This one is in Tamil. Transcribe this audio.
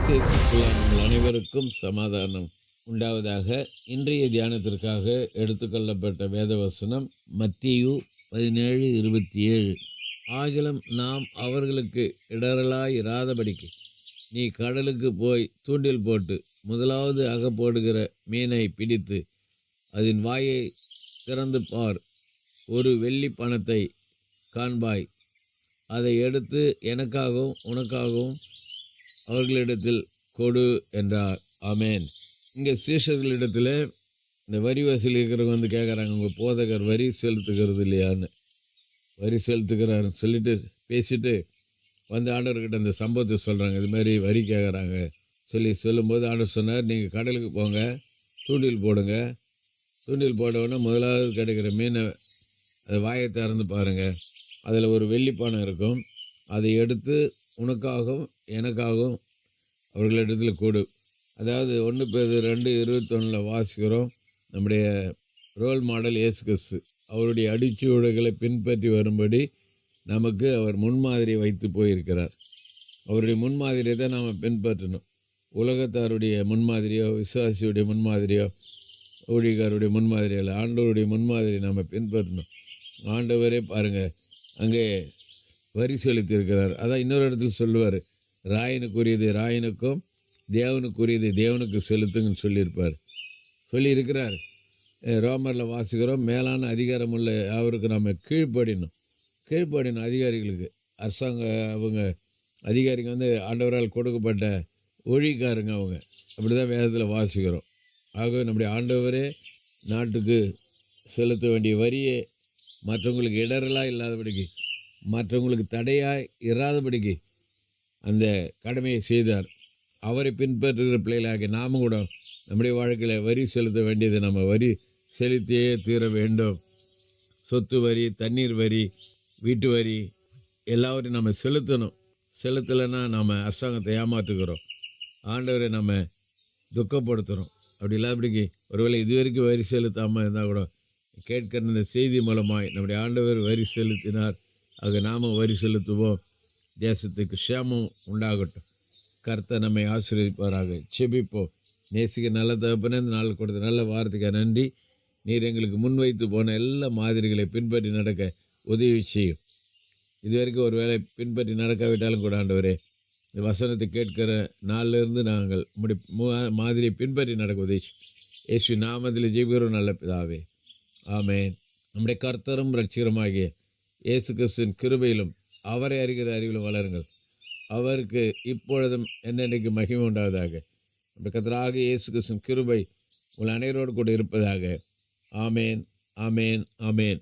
இயேசுக்குள் உங்கள் அனைவருக்கும் சமாதானம் உண்டாவதாக இன்றைய தியானத்திற்காக எடுத்துக்கொள்ளப்பட்ட வேதவசனம் மத்தியு பதினேழு இருபத்தி ஏழு ஆகிலும் நாம் அவர்களுக்கு இடரலாய் இராதபடிக்கு நீ கடலுக்கு போய் தூண்டில் போட்டு முதலாவது அகப்போடுகிற மீனை பிடித்து அதன் வாயை திறந்து பார். ஒரு வெள்ளி பணத்தை காண்பாய். அதை எடுத்து எனக்காகவும் உனக்காகவும் அவர்களிடத்தில் கொடு என்றார். ஆமேன். இங்கே சீஷர்களிடத்தில் இந்த வரி வசூலிக்கிறவங்க வந்து கேட்குறாங்க உங்கள் போதகர் வரி செலுத்துகிறது இல்லையான்னு. வரி செலுத்துக்கிறாருன்னு சொல்லிட்டு பேசிட்டு வந்து ஆண்டவர்கிட்ட இந்த சம்பவத்தை சொல்கிறாங்க இது மாதிரி வரி கேட்குறாங்க சொல்லி சொல்லும்போது ஆண்டவர் சொன்னார் நீங்கள் கடலுக்கு போங்க தூண்டில் போடுங்க. தூண்டில் போட்டவுடனே முதலாவது கிடைக்கிற மீனை அது வாயை திறந்து பாருங்கள் அதில் ஒரு வெள்ளிப்பானை இருக்கும். அதை எடுத்து உனக்காகவும் எனக்காகவும் அவர்களிடத்தில் கொடு. அதாவது ஒன்று பேர் ரெண்டு இருபத்தொன்னில் வாசிக்கிறோம். நம்முடைய ரோல் மாடல் ஏசு கிறிஸ்து. அவருடைய அடிச்சுவடுகளை பின்பற்றி வரும்படி நமக்கு அவர் முன்மாதிரி வைத்து போயிருக்கிறார். அவருடைய முன்மாதிரியை தான் நாம் பின்பற்றணும். உலகத்தாருடைய முன்மாதிரியோ விசுவாசியுடைய முன்மாதிரியோ ஊழியக்காருடைய முன்மாதிரியோ இல்லை ஆண்டவருடைய முன்மாதிரி நம்ம பின்பற்றணும். ஆண்டவரே பாருங்கள் அங்கே வரி செலுத்தியிருக்கிறார் அதான் இன்னொரு இடத்துல சொல்லுவார் ராயனுக்குரியது ராயனுக்கும் தேவனுக்குரியது தேவனுக்கு செலுத்துங்கன்னு சொல்லியிருப்பார். சொல்லியிருக்கிறார். ரோமரில் வாசிக்கிறோம் மேலான அதிகாரம் உள்ள அவருக்கு நம்ம கீழ்ப்படினோம் கீழ்ப்படினோம் அதிகாரிகளுக்கு அரசாங்க அவங்க அதிகாரிங்க வந்து ஆண்டவரால் கொடுக்கப்பட்ட ஒழிக்காருங்க அவங்க. அப்படி தான் வேதத்தில் வாசிக்கிறோம். ஆகவே நம்முடைய ஆண்டவரே நாட்டுக்கு செலுத்த வேண்டிய வரியை மற்றவங்களுக்கு இடரலாக இல்லாதபடிக்கு மற்றவங்களுக்கு தடையாக இராதபடிக்கு அந்த கடமையை செய்தார். அவரை பின்பற்றுகிற பிள்ளைகளாக நாம கூட நம்முடைய வாழ்க்கையில் வரி செலுத்த வேண்டியது நம்ம வரி செலுத்தியே தீர வேண்டும். சொத்து வரி தண்ணீர் வரி வீட்டு வரி எல்லாவற்றையும் நம்ம செலுத்தணும். செலுத்தலைன்னா நம்ம அரசாங்கத்தை ஏமாற்றுக்கிறோம் ஆண்டவரை நம்ம துக்கப்படுத்துகிறோம் அப்படி இல்லாதபடிக்கு ஒருவேளை இது வரைக்கும் வரி செலுத்தாமல் இருந்தால் கூட கேட்கிற இந்த செய்தி மூலமாய் நம்முடைய ஆண்டவர் வரி செலுத்தினார். ஆக நாம் வரி செலுத்துவோம். தேசத்துக்கு க்ஷேமம் உண்டாகட்டும். கர்த்தர் நம்மை ஆசீர்வதிப்பாராக. செபிப்போம். நேசிக்க நல்ல தகப்பன இந்த நாள் கொடுத்த நல்ல வாரத்துக்கு நன்றி. நீர் எங்களுக்கு முன்வைத்து போன எல்லா மாதிரிகளை பின்பற்றி நடக்க உதவி செய்யும். இதுவரைக்கும் ஒரு வேளை பின்பற்றி நடக்காவிட்டாலும் கூட ஆண்டவரே இந்த வசனத்தை கேட்கிற நாளிலிருந்து நாங்கள் முடி மாதிரியை பின்பற்றி நடக்க உதவி இயேசு நாமத்தில் ஜெயிக்கிறோம் நல்ல பிதாவே. ஆமே நம்முடைய கர்த்தரும் ரட்சிகரமாகிய இயேசு கிறிஸ்துவின் கிருபையிலும் அவரை அறிகிற அறிவிலும் வளருங்கள். அவருக்கு இப்பொழுதும் என்னென்னைக்கு மகிமை உண்டாவதாக. நம்முடைய இயேசு கிறிஸ்துவின் கிருபை உங்கள் அனைவரோடு கூட இருப்பதாக. ஆமேன் ஆமேன் ஆமேன்.